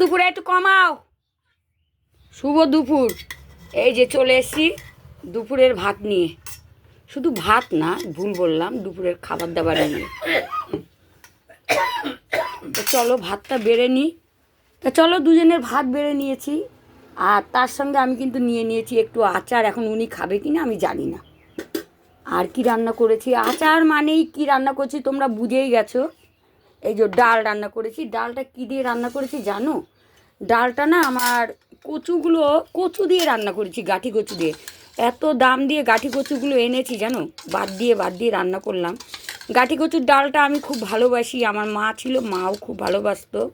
দুপুরে, একটু কমাও। শুভ দুপুর। এই যে চলে এসেছি দুপুরের ভাত নিয়ে। শুধু ভাত না, ভুল বললাম, দুপুরের খাবার দাবার নিয়ে। তো চলো ভাতটা বেড়ে নিই তা চলো দুজনের ভাত বেড়ে নিয়েছি। আর তার সঙ্গে আমি কিন্তু নিয়ে নিয়েছি একটু আচার। এখন উনি খাবে কি না আমি জানি না। আর কি রান্না করেছি? আচার মানেই কি রান্না করছি তোমরা বুঝেই গেছো। এই যে ডাল রান্না করেছি, ডালটা কি দিয়ে রান্না করেছি জানো? ডালটা না আমার কচুগুলো, কচু দিয়ে রান্না করেছি, গাঠি কচু দিয়ে। এত দাম দিয়ে গাঠি কচুগুলো এনেছি জানো? বাদ দিয়ে বাদ দিয়ে রান্না করলাম। গাঠি কচুর ডালটা আমি খুব ভালোবাসি, আমার মা ছিল, মাও খুব ভালোবাসতো।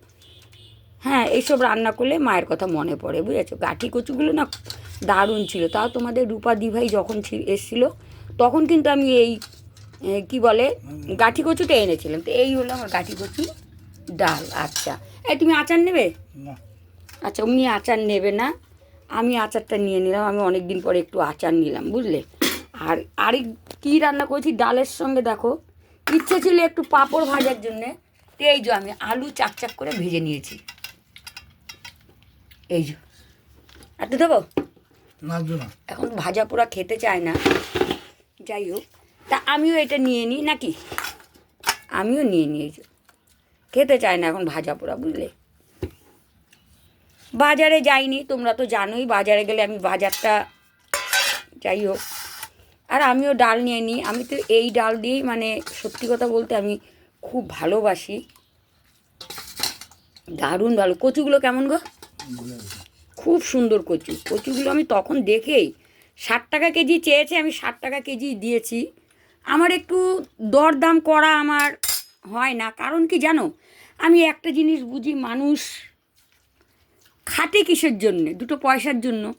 হ্যাঁ এইসব রান্না করলে মায়ের কথা মনে পড়ে, বুঝেছ? গাঠি কচুগুলো না দারুণ ছিল। তাও তোমাদের রূপা দিভাই যখন ছিল- এসেছিল, তখন কিন্তু আমি এই কি বলে? গাঠি কচুটা এনেছিলাম। তো এই হলো আমার গাঠি কচু ডাল। আচ্ছা। এই তুমি আচার নেবে? আচ্ছা উনি আচার নেবে না। আমি আচারটা নিয়ে নিলাম। আমি অনেক দিন পরে একটু আচার নিলাম বুঝলে? আর আরেক কী রান্না করেছি? ডালের সঙ্গে দেখো। ইচ্ছে ছিল একটু পাঁপড় ভাজার জন্যে। তো এই যে আমি আলু চাক চাক করে ভেজে নিয়েছি। এই যে। এত দেবো? না না। এখন ভাজা পোড়া খেতে চায় না। যাই হোক। তা আমিও এটা নিয়ে নিই নাকি? আমিও নিয়ে নিয়েছি খেতে চায় না এখন ভাজা পোড়া, বুঝলে? বাজারে যাইনি, তোমরা তো জানোই বাজারে গেলে আমি বাজারটা যাই হোক। আর আমিও ডাল নিয়ে নিই। আমি তো এই ডাল দিয়েই মানে সত্যি কথা বলতে আমি খুব ভালোবাসি। দারুণ ভালো। কচুগুলো কেমন গো? খুব সুন্দর কচু। কচুগুলো আমি তখন দেখেই ষাট টাকা কেজি চেয়েছে, আমি ষাট টাকা কেজি দিয়েছি। আমার একটু দরদাম করা আমার হয় না। কারণ কি জানো? আমি একটা জিনিস বুঝি মানুষ খাটে কিসের জন্যে? দুটো পয়সার জন্য।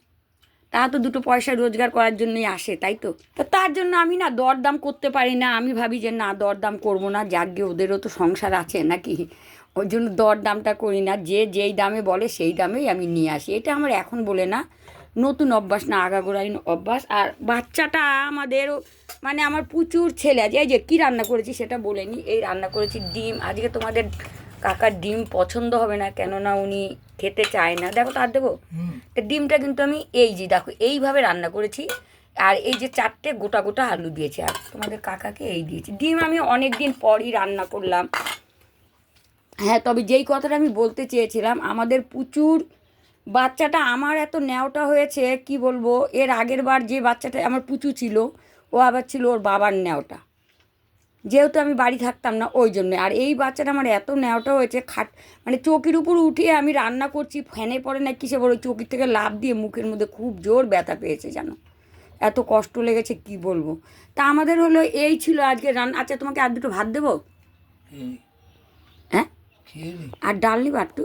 তারা তো দুটো পয়সা রোজগার করার জন্যই আসে, তাই তো? তো তার জন্য আমি না দরদাম করতে পারি না। আমি ভাবি যে না, দরদাম করব না। যাকে ওদেরও তো সংসার আছে নাকি? ওই জন্য দরদামটা করি না। যে যেই দামে বলে সেই দামেই আমি নিয়ে আসি। এটা আমার এখন বলে না। নতুন অভ্যাস না, আগাগোড়াই অভ্যাস। আর বাচ্চাটা আমাদের মানে আমার প্রচুর ছেলে আছে। এই যে কী রান্না করেছি সেটা বলেনি এই রান্না করেছি ডিম। আজকে তোমাদের কাকার ডিম পছন্দ হবে না কেননা উনি খেতে চায় না। দেখো তার দেবো? তা ডিমটা কিন্তু আমি এই যে দেখো এইভাবে রান্না করেছি। আর এই যে চারটে গোটা গোটা আলু দিয়েছি। আর তোমাদের কাকাকে এই দিয়েছি। ডিম আমি অনেক দিন পরই রান্না করলাম। হ্যাঁ তবে যেই কথাটা আমি বলতে চেয়েছিলাম আমাদের প্রচুর বাচ্চাটা আমার এত ন্যাওটা হয়েছে কি বলব? এর আগের বার যে বাচ্চাটা আমার পুচু ছিল ও আবার ছিল ওর বাবার ন্যাওটা। যেহেতু আমি বাড়ি থাকতাম না ওই জন্য। আর এই বাচ্চাটা আমার এত ন্যাওটা হয়েছে খাট মানে চৌকির উপর উঠিয়ে আমি রান্না করছি ফ্যানে পড়ে না কিসে বড় চৌকির থেকে লাভ দিয়ে মুখের মধ্যে খুব জোর ব্যথা পেয়েছে জানো। এত কষ্ট লেগেছে কি বলব। তা আমাদের হলো এই ছিল আজকে রান্না আচ্ছা তোমাকে আর দুটো ভাত দেবো? হ্যাঁ? আর ডাল নিবা একটু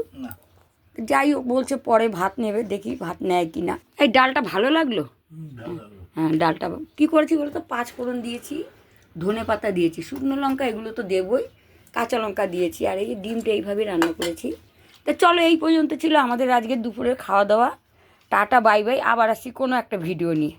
যাই হোক বলছে পরে ভাত নেবে দেখি ভাত নেয় কি না এই ডালটা ভালো লাগল। হ্যাঁ ডালটা। কী করেছি বলো তো পাঁচ ফোড়ন দিয়েছি, ধনে পাতা দিয়েছি, শুকনো লঙ্কা এগুলো তো দেবই, কাঁচা লঙ্কা দিয়েছি, আর এই ডিমটা এইভাবে রান্না করেছি। তা চলো, এই পর্যন্ত ছিল আমাদের আজকে দুপুরের খাওয়া দাওয়া। Tata, bye bye. আবার আসছি কোনো একটা ভিডিও নিয়ে।